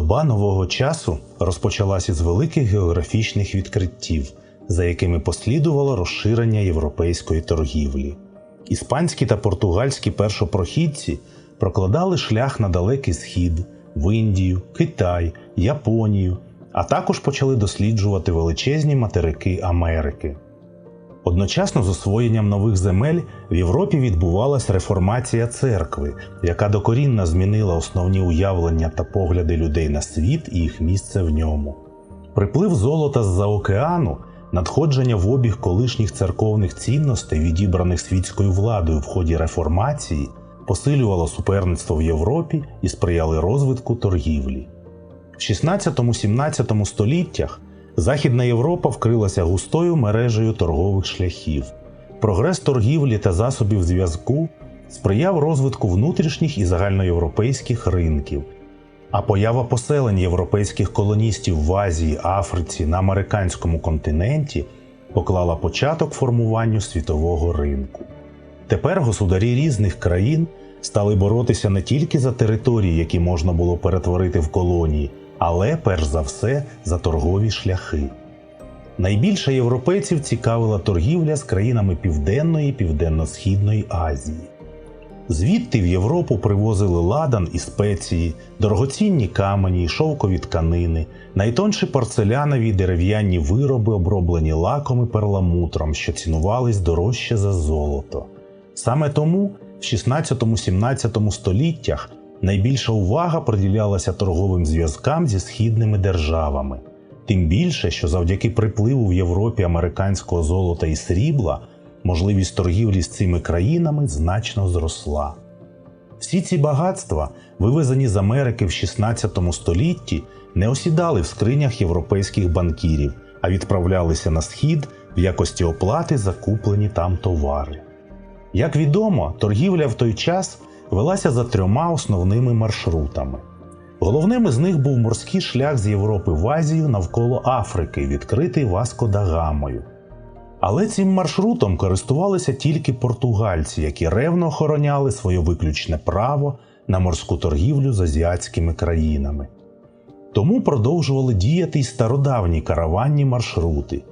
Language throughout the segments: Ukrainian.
Доба нового часу розпочалася з великих географічних відкриттів, за якими послідувало розширення європейської торгівлі. Іспанські та португальські першопрохідці прокладали шлях на далекий схід, в Індію, Китай, Японію, а також почали досліджувати величезні материки Америки. Одночасно з освоєнням нових земель в Європі відбувалася реформація церкви, яка докорінно змінила основні уявлення та погляди людей на світ і їх місце в ньому. Приплив золота з-за океану, надходження в обіг колишніх церковних цінностей, відібраних світською владою в ході реформації, посилювало суперництво в Європі і сприяли розвитку торгівлі. В 16-17 століттях Західна Європа вкрилася густою мережею торгових шляхів. Прогрес торгівлі та засобів зв'язку сприяв розвитку внутрішніх і загальноєвропейських ринків, а поява поселень європейських колоністів в Азії, Африці на американському континенті поклала початок формуванню світового ринку. Тепер государі різних країн стали боротися не тільки за території, які можна було перетворити в колонії, але перш за все за торгові шляхи. Найбільше європейців цікавила торгівля з країнами Південної і Південно-Східної Азії. Звідти в Європу привозили ладан і спеції, дорогоцінні камені, шовкові тканини, найтонші порцелянові й дерев'яні вироби, оброблені лаком і перламутром, що цінувались дорожче за золото. Саме тому в 16-17 століттях найбільша увага приділялася торговим зв'язкам зі східними державами. Тим більше, що завдяки припливу в Європі американського золота і срібла можливість торгівлі з цими країнами значно зросла. Всі ці багатства, вивезені з Америки в 16 столітті, не осідали в скринях європейських банкірів, а відправлялися на схід в якості оплати за куплені там товари. Як відомо, торгівля в той час велася за трьома основними маршрутами. Головним із них був морський шлях з Європи в Азію навколо Африки, відкритий Васко да Гамою. Але цим маршрутом користувалися тільки португальці, які ревно охороняли своє виключне право на морську торгівлю з азіатськими країнами. Тому продовжували діяти й стародавні караванні маршрути.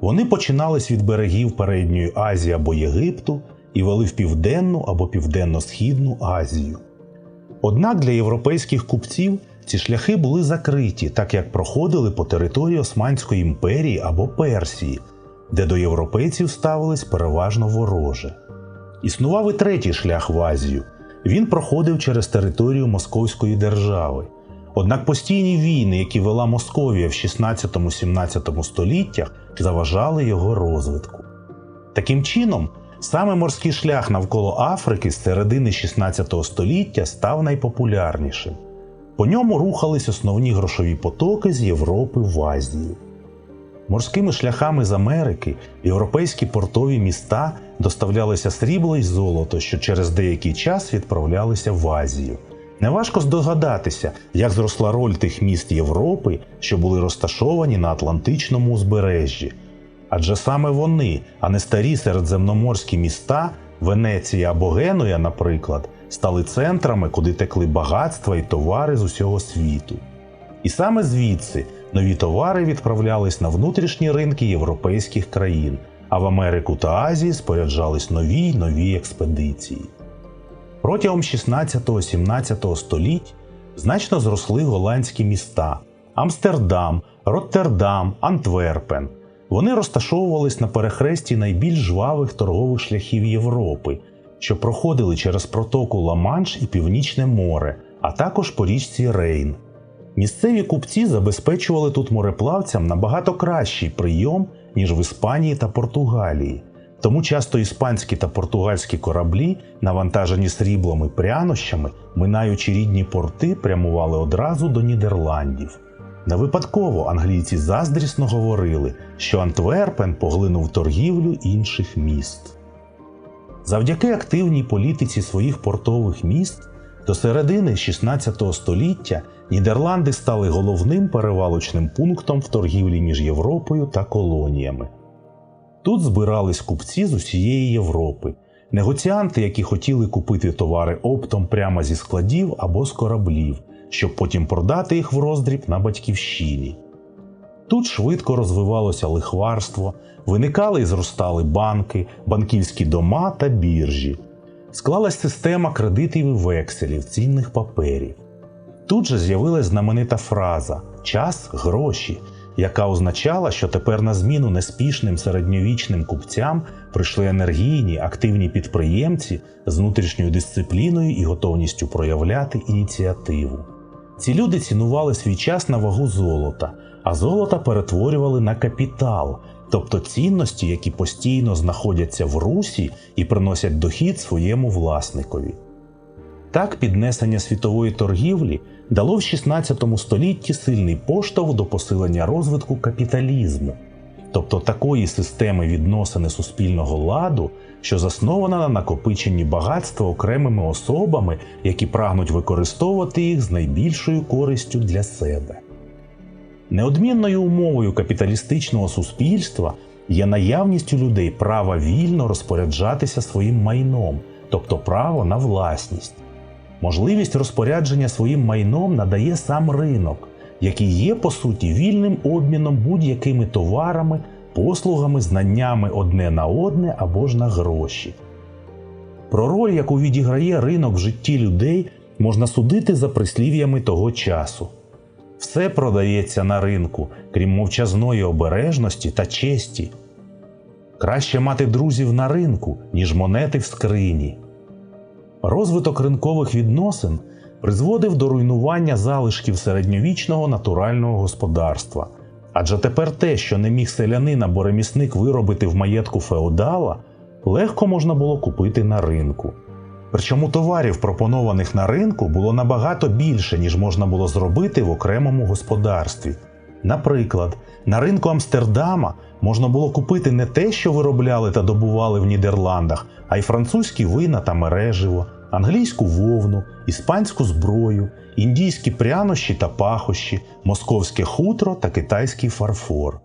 Вони починались від берегів Передньої Азії або Єгипту і вели в Південну або Південно-Східну Азію. Однак для європейських купців ці шляхи були закриті, так як проходили по території Османської імперії або Персії, де до європейців ставились переважно вороже. Існував і третій шлях в Азію. Він проходив через територію Московської держави. Однак постійні війни, які вела Московія в 16-17 століттях, заважали його розвитку. Таким чином, саме морський шлях навколо Африки з середини 16 століття став найпопулярнішим. По ньому рухались основні грошові потоки з Європи в Азію. Морськими шляхами з Америки європейські портові міста доставлялися срібло й золото, що через деякий час відправлялися в Азію. Неважко здогадатися, як зросла роль тих міст Європи, що були розташовані на Атлантичному узбережжі. Адже саме вони, а не старі середземноморські міста, Венеція або Генуя, наприклад, стали центрами, куди текли багатства і товари з усього світу. І саме звідси нові товари відправлялись на внутрішні ринки європейських країн, а в Америку та Азії споряджались нові й нові експедиції. Протягом 16-17 століть значно зросли голландські міста Амстердам, Роттердам, Антверпен. Вони розташовувались на перехресті найбільш жвавих торгових шляхів Європи, що проходили через протоку Ла-Манш і Північне море, а також по річці Рейн. Місцеві купці забезпечували тут мореплавцям набагато кращий прийом, ніж в Іспанії та Португалії. Тому часто іспанські та португальські кораблі, навантажені сріблом і прянощами, минаючи рідні порти, прямували одразу до Нідерландів. Не випадково англійці заздрісно говорили, що Антверпен поглинув торгівлю інших міст. Завдяки активній політиці своїх портових міст до середини 16 століття Нідерланди стали головним перевалочним пунктом в торгівлі між Європою та колоніями. Тут збирались купці з усієї Європи, негоціанти, які хотіли купити товари оптом прямо зі складів або з кораблів, щоб потім продати їх в роздріб на батьківщині. Тут швидко розвивалося лихварство, виникали і зростали банки, банківські дома та біржі. Склалась система кредитів і векселів, цінних паперів. Тут же з'явилась знаменита фраза час гроші, яка означала, що тепер на зміну неспішним середньовічним купцям прийшли енергійні, активні підприємці з внутрішньою дисципліною і готовністю проявляти ініціативу. Ці люди цінували свій час на вагу золота, а золото перетворювали на капітал, тобто цінності, які постійно знаходяться в русі і приносять дохід своєму власникові. Так піднесення світової торгівлі дало в 16 столітті сильний поштовх до посилення розвитку капіталізму, тобто такої системи відносини суспільного ладу, що заснована на накопиченні багатства окремими особами, які прагнуть використовувати їх з найбільшою користю для себе. Неодмінною умовою капіталістичного суспільства є наявність у людей права вільно розпоряджатися своїм майном, тобто право на власність. Можливість розпорядження своїм майном надає сам ринок, який є по суті вільним обміном будь-якими товарами, послугами, знаннями одне на одне або ж на гроші. Про роль, яку відіграє ринок в житті людей, можна судити за прислів'ями того часу. Все продається на ринку, крім мовчазної обережності та честі. Краще мати друзів на ринку, ніж монети в скрині. Розвиток ринкових відносин призводив до руйнування залишків середньовічного натурального господарства. Адже тепер те, що не міг селянин або ремісник виробити в маєтку феодала, легко можна було купити на ринку. Причому товарів, пропонованих на ринку, було набагато більше, ніж можна було зробити в окремому господарстві. Наприклад, на ринку Амстердама можна було купити не те, що виробляли та добували в Нідерландах, а й французькі вина та мереживо, англійську вовну, іспанську зброю, індійські прянощі та пахощі, московське хутро та китайський фарфор.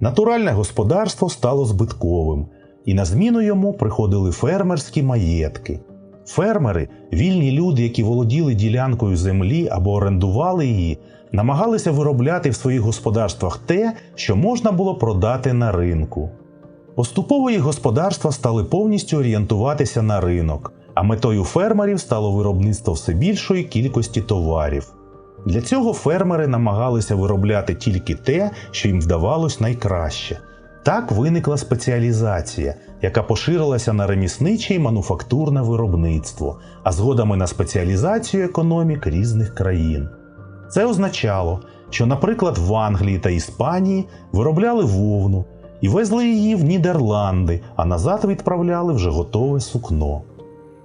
Натуральне господарство стало збитковим, і на зміну йому приходили фермерські маєтки. Фермери, вільні люди, які володіли ділянкою землі або орендували її, намагалися виробляти в своїх господарствах те, що можна було продати на ринку. Поступово їх господарства стали повністю орієнтуватися на ринок, а метою фермерів стало виробництво все більшої кількості товарів. Для цього фермери намагалися виробляти тільки те, що їм вдавалось найкраще. Так виникла спеціалізація, яка поширилася на ремісниче і мануфактурне виробництво, а згодом і на спеціалізацію економік різних країн. Це означало, що, наприклад, в Англії та Іспанії виробляли вовну і везли її в Нідерланди, а назад відправляли вже готове сукно.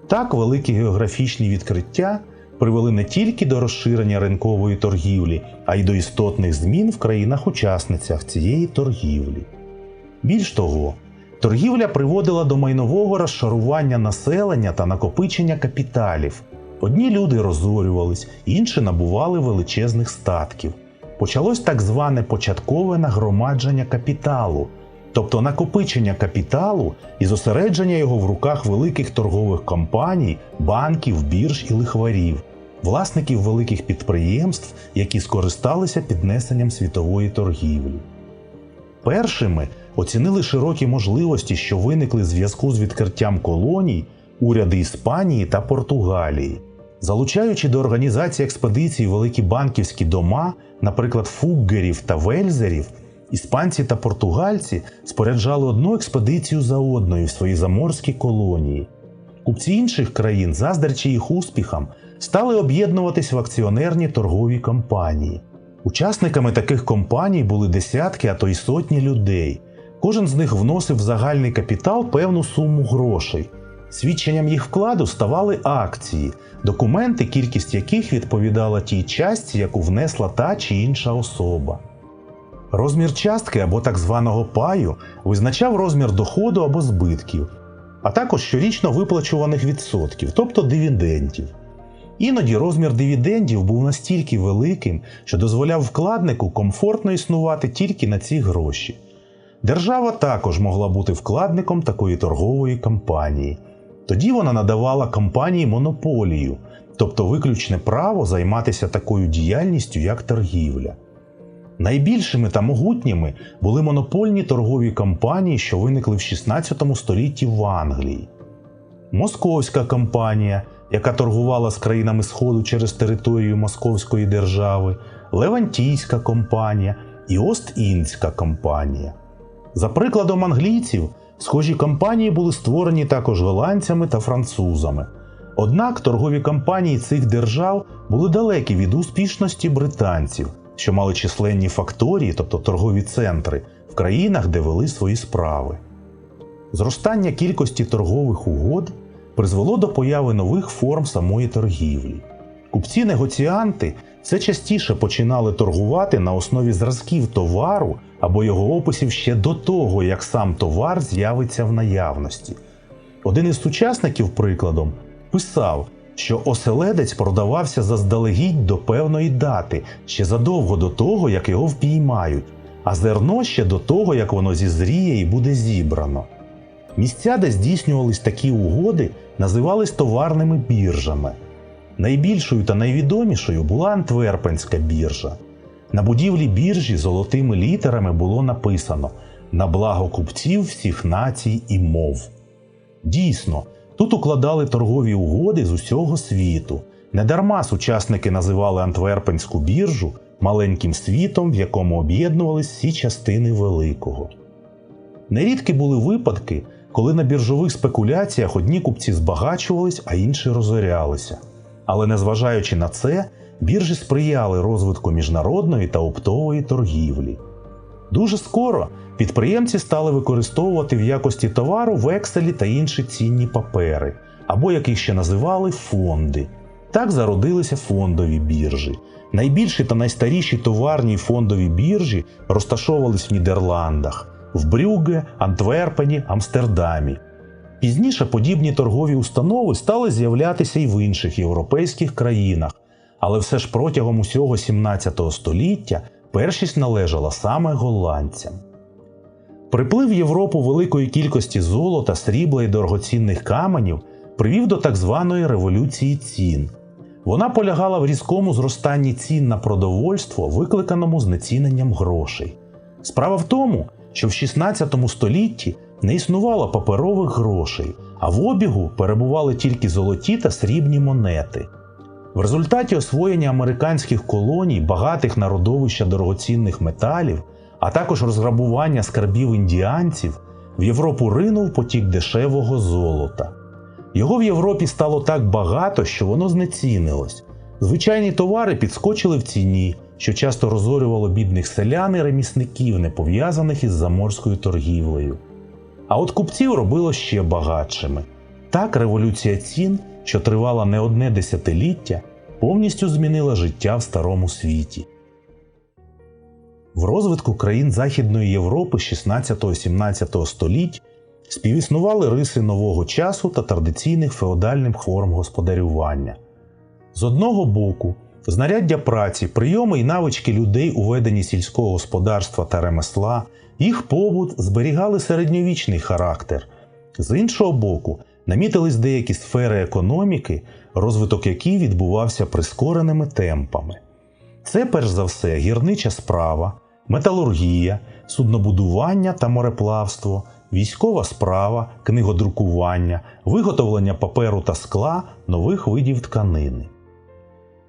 Так великі географічні відкриття привели не тільки до розширення ринкової торгівлі, а й до істотних змін в країнах-учасницях цієї торгівлі. Більш того, торгівля приводила до майнового розшарування населення та накопичення капіталів. Одні люди розорювались, інші набували величезних статків. Почалось так зване початкове нагромадження капіталу, тобто накопичення капіталу і зосередження його в руках великих торгових компаній, банків, бірж і лихварів, власників великих підприємств, які скористалися піднесенням світової торгівлі. Першими оцінили широкі можливості, що виникли в зв'язку з відкриттям колоній уряди Іспанії та Португалії. Залучаючи до організації експедицій великі банківські дома, наприклад, фуггерів та вельзерів, іспанці та португальці споряджали одну експедицію за одною в свої заморські колонії. Купці інших країн, заздрячи їх успіхам, стали об'єднуватись в акціонерні торгові компанії. Учасниками таких компаній були десятки, а то й сотні людей. Кожен з них вносив в загальний капітал певну суму грошей. Свідченням їх вкладу ставали акції, документи, кількість яких відповідала тій частці, яку внесла та чи інша особа. Розмір частки або так званого паю визначав розмір доходу або збитків, а також щорічно виплачуваних відсотків, тобто дивідендів. Іноді розмір дивідендів був настільки великим, що дозволяв вкладнику комфортно існувати тільки на ці гроші. Держава також могла бути вкладником такої торгової компанії. Тоді вона надавала компанії монополію, тобто виключне право займатися такою діяльністю, як торгівля. Найбільшими та могутніми були монопольні торгові компанії, що виникли в 16 столітті в Англії. Московська компанія, яка торгувала з країнами Сходу через територію Московської держави, Левантійська компанія і Ост-Індська компанія. За прикладом англійців, схожі компанії були створені також голландцями та французами. Однак торгові компанії цих держав були далекі від успішності британців, що мали численні факторії, тобто торгові центри, в країнах, де вели свої справи. Зростання кількості торгових угод призвело до появи нових форм самої торгівлі. Купці-негоціанти все частіше починали торгувати на основі зразків товару або його описів ще до того, як сам товар з'явиться в наявності. Один із сучасників, прикладом, писав, що оселедець продавався заздалегідь до певної дати, ще задовго до того, як його впіймають, а зерно ще до того, як воно зізріє і буде зібрано. Місця, де здійснювались такі угоди, називались товарними біржами. Найбільшою та найвідомішою була Антверпенська біржа. На будівлі біржі золотими літерами було написано на благо купців всіх націй і мов. Дійсно, тут укладали торгові угоди з усього світу. Недарма сучасники називали Антверпенську біржу маленьким світом, в якому об'єднувались всі частини великого. Нерідкі були випадки, коли на біржових спекуляціях одні купці збагачувались, а інші розорялися. Але незважаючи на це, біржі сприяли розвитку міжнародної та оптової торгівлі. Дуже скоро підприємці стали використовувати в якості товару векселі та інші цінні папери, або як їх ще називали фонди. Так зародилися фондові біржі. Найбільші та найстаріші товарні фондові біржі розташовувались в Нідерландах, в Брюгге, Антверпені, Амстердамі. Пізніше подібні торгові установи стали з'являтися й в інших європейських країнах, але все ж протягом усього 17 століття першість належала саме голландцям. Приплив в Європу великої кількості золота, срібла і дорогоцінних каменів привів до так званої революції цін. Вона полягала в різкому зростанні цін на продовольство, викликаному знеціненням грошей. Справа в тому, що в 16 столітті не існувало паперових грошей, а в обігу перебували тільки золоті та срібні монети. В результаті освоєння американських колоній, багатих на родовища дорогоцінних металів, а також розграбування скарбів індіанців, в Європу ринув потік дешевого золота. Його в Європі стало так багато, що воно знецінилось. Звичайні товари підскочили в ціні, що часто розорювало бідних селян і ремісників, не пов'язаних із заморською торгівлею. А от купців робило ще багатшими. Так революція цін, що тривала не одне десятиліття, повністю змінила життя в старому світі. В розвитку країн Західної Європи 16-17 століть співіснували риси нового часу та традиційних феодальних форм господарювання. З одного боку, знаряддя праці, прийоми і навички людей у веденні сільського господарства та ремесла, їх побут зберігали середньовічний характер. З іншого боку, намітились деякі сфери економіки, розвиток яких відбувався прискореними темпами. Це, перш за все, гірнича справа, металургія, суднобудування та мореплавство, військова справа, книгодрукування, виготовлення паперу та скла, нових видів тканини.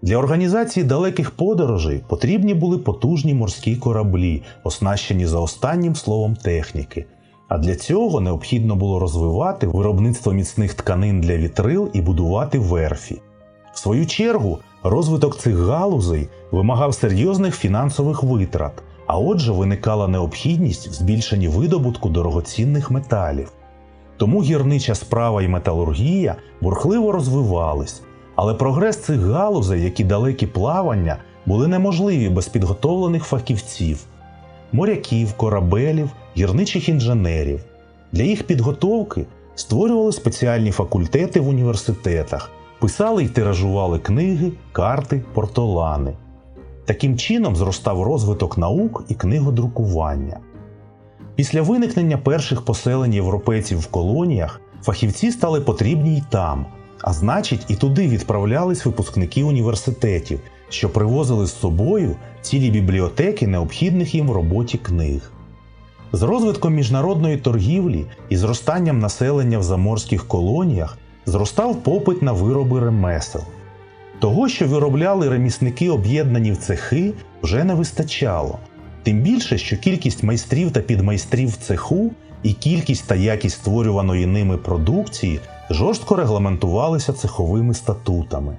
Для організації далеких подорожей потрібні були потужні морські кораблі, оснащені за останнім словом техніки. А для цього необхідно було розвивати виробництво міцних тканин для вітрил і будувати верфі. В свою чергу, розвиток цих галузей вимагав серйозних фінансових витрат, а отже, виникала необхідність в збільшенні видобутку дорогоцінних металів. Тому гірнича справа і металургія бурхливо розвивались, але прогрес цих галузей, як і далекі плавання, були неможливі без підготовлених фахівців, моряків, корабелів, гірничих інженерів. Для їх підготовки створювали спеціальні факультети в університетах, писали й тиражували книги, карти, портолани. Таким чином зростав розвиток наук і книгодрукування. Після виникнення перших поселень європейців в колоніях фахівці стали потрібні й там, А значить, і туди відправлялись випускники університетів, що привозили з собою цілі бібліотеки необхідних їм в роботі книг. З розвитком міжнародної торгівлі і зростанням населення в заморських колоніях зростав попит на вироби ремесел. Того, що виробляли ремісники об'єднані в цехи, вже не вистачало. Тим більше, що кількість майстрів та підмайстрів в цеху і кількість та якість створюваної ними продукції жорстко регламентувалися цеховими статутами.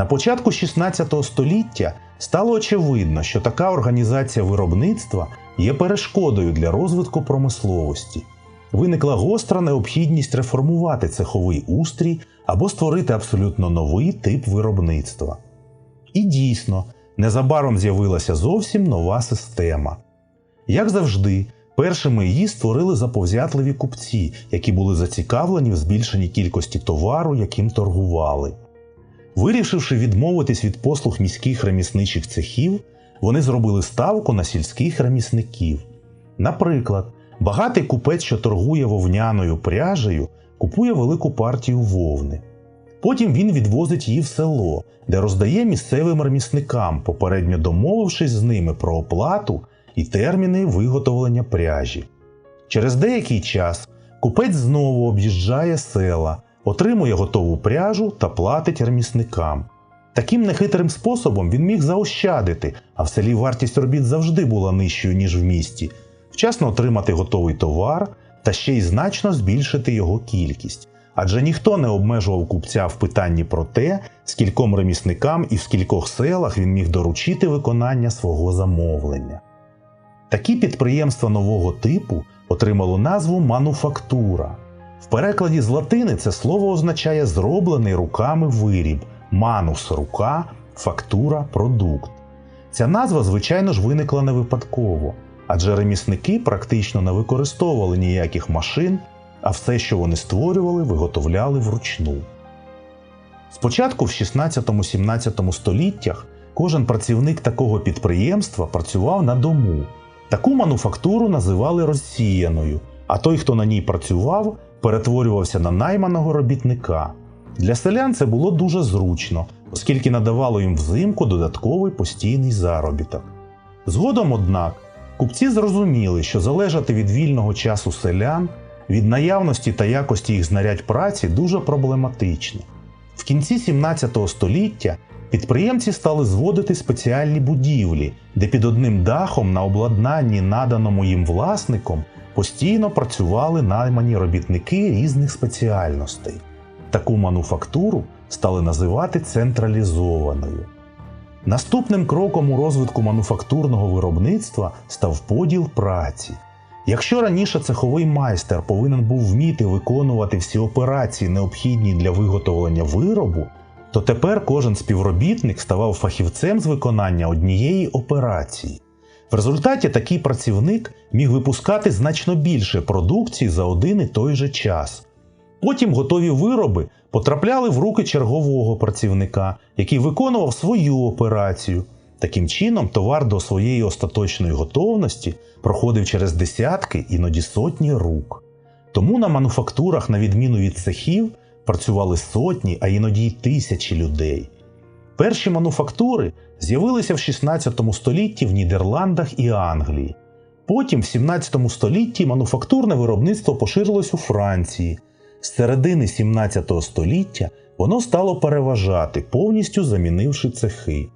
На початку 16 століття стало очевидно, що така організація виробництва є перешкодою для розвитку промисловості. Виникла гостра необхідність реформувати цеховий устрій або створити абсолютно новий тип виробництва. І дійсно, незабаром з'явилася зовсім нова система. Як завжди, першими її створили заповзятливі купці, які були зацікавлені в збільшенні кількості товару, яким торгували. Вирішивши відмовитись від послуг міських ремісничих цехів, вони зробили ставку на сільських ремісників. Наприклад, багатий купець, що торгує вовняною пряжею, купує велику партію вовни. Потім він відвозить її в село, де роздає місцевим ремісникам, попередньо домовившись з ними про оплату і терміни виготовлення пряжі. Через деякий час купець знову об'їжджає села, отримує готову пряжу та платить ремісникам. Таким нехитрим способом він міг заощадити, а в селі вартість робіт завжди була нижчою, ніж в місті, вчасно отримати готовий товар та ще й значно збільшити його кількість. Адже ніхто не обмежував купця в питанні про те, скільком ремісникам і в скількох селах він міг доручити виконання свого замовлення. Такі підприємства нового типу отримало назву мануфактура. В перекладі з латини це слово означає зроблений руками виріб, манус рука, фактура продукт. Ця назва, звичайно ж, виникла не випадково, адже ремісники практично не використовували ніяких машин, а все, що вони створювали, виготовляли вручну. Спочатку в 16-17 століттях кожен працівник такого підприємства працював на дому. Таку мануфактуру називали розсіяною, а той, хто на ній працював, перетворювався на найманого робітника. Для селян це було дуже зручно, оскільки надавало їм взимку додатковий постійний заробіток. Згодом, однак, купці зрозуміли, що залежати від вільного часу селян, від наявності та якості їх знарядь праці дуже проблематично. В кінці 17 століття підприємці стали зводити спеціальні будівлі, де під одним дахом на обладнанні, наданому їм власником, постійно працювали наймані робітники різних спеціальностей. Таку мануфактуру стали називати централізованою. Наступним кроком у розвитку мануфактурного виробництва став поділ праці. Якщо раніше цеховий майстер повинен був вміти виконувати всі операції, необхідні для виготовлення виробу, то тепер кожен співробітник ставав фахівцем з виконання однієї операції. В результаті такий працівник міг випускати значно більше продукції за один і той же час. Потім готові вироби потрапляли в руки чергового працівника, який виконував свою операцію. Таким чином, товар до своєї остаточної готовності проходив через десятки, іноді сотні рук. Тому на мануфактурах, на відміну від цехів, працювали сотні, а іноді й тисячі людей. Перші мануфактури з'явилися в 16 столітті в Нідерландах і Англії. Потім, в 17 столітті, мануфактурне виробництво поширилось у Франції. З середини 17 століття воно стало переважати, повністю замінивши цехи.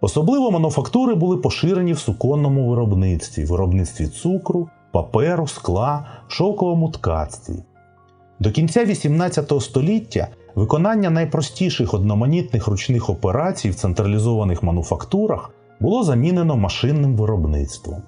Особливо мануфактури були поширені в суконному виробництві, виробництві цукру, паперу, скла, шовковому ткацтві. До кінця 18 століття виконання найпростіших одноманітних ручних операцій в централізованих мануфактурах було замінено машинним виробництвом.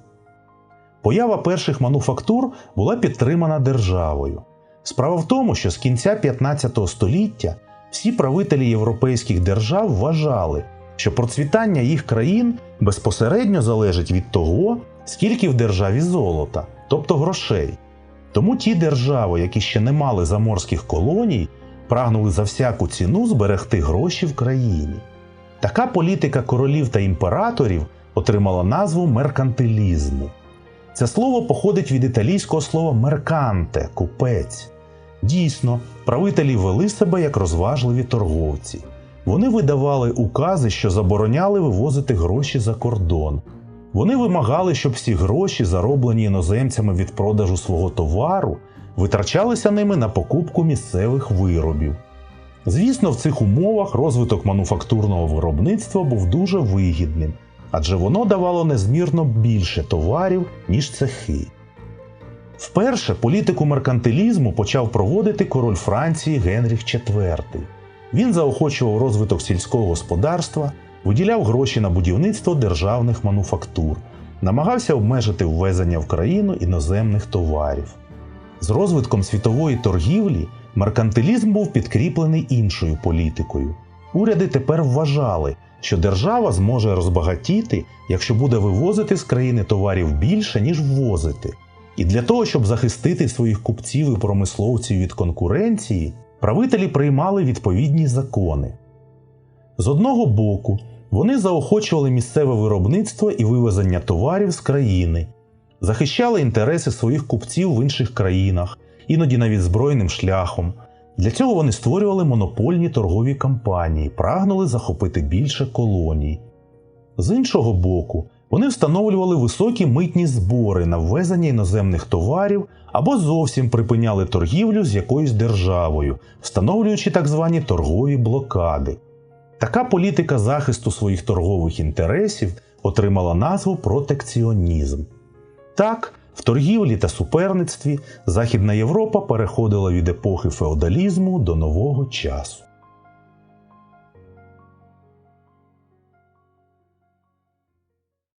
Поява перших мануфактур була підтримана державою. Справа в тому, що з кінця 15 століття всі правителі європейських держав вважали, що процвітання їх країн безпосередньо залежить від того, скільки в державі золота, тобто грошей. Тому ті держави, які ще не мали заморських колоній, прагнули за всяку ціну зберегти гроші в країні. Така політика королів та імператорів отримала назву меркантилізму. Це слово походить від італійського слова мерканте купець. Дійсно, правителі вели себе як розважливі торговці. Вони видавали укази, що забороняли вивозити гроші за кордон. Вони вимагали, щоб всі гроші, зароблені іноземцями від продажу свого товару, витрачалися ними на покупку місцевих виробів. Звісно, в цих умовах розвиток мануфактурного виробництва був дуже вигідним, адже воно давало незмірно більше товарів, ніж цехи. Вперше політику меркантилізму почав проводити король Франції Генріх IV. Він заохочував розвиток сільського господарства, виділяв гроші на будівництво державних мануфактур, намагався обмежити ввезення в країну іноземних товарів. З розвитком світової торгівлі меркантилізм був підкріплений іншою політикою. Уряди тепер вважали, що держава зможе розбагатіти, якщо буде вивозити з країни товарів більше, ніж ввозити. І для того, щоб захистити своїх купців і промисловців від конкуренції, правителі приймали відповідні закони. З одного боку, вони заохочували місцеве виробництво і вивезення товарів з країни, захищали інтереси своїх купців в інших країнах, іноді навіть збройним шляхом. Для цього вони створювали монопольні торгові кампанії, прагнули захопити більше колоній. З іншого боку, вони встановлювали високі митні збори на ввезення іноземних товарів або зовсім припиняли торгівлю з якоюсь державою, встановлюючи так звані торгові блокади. Така політика захисту своїх торгових інтересів отримала назву протекціонізм. Так, в торгівлі та суперництві Західна Європа переходила від епохи феодалізму до нового часу.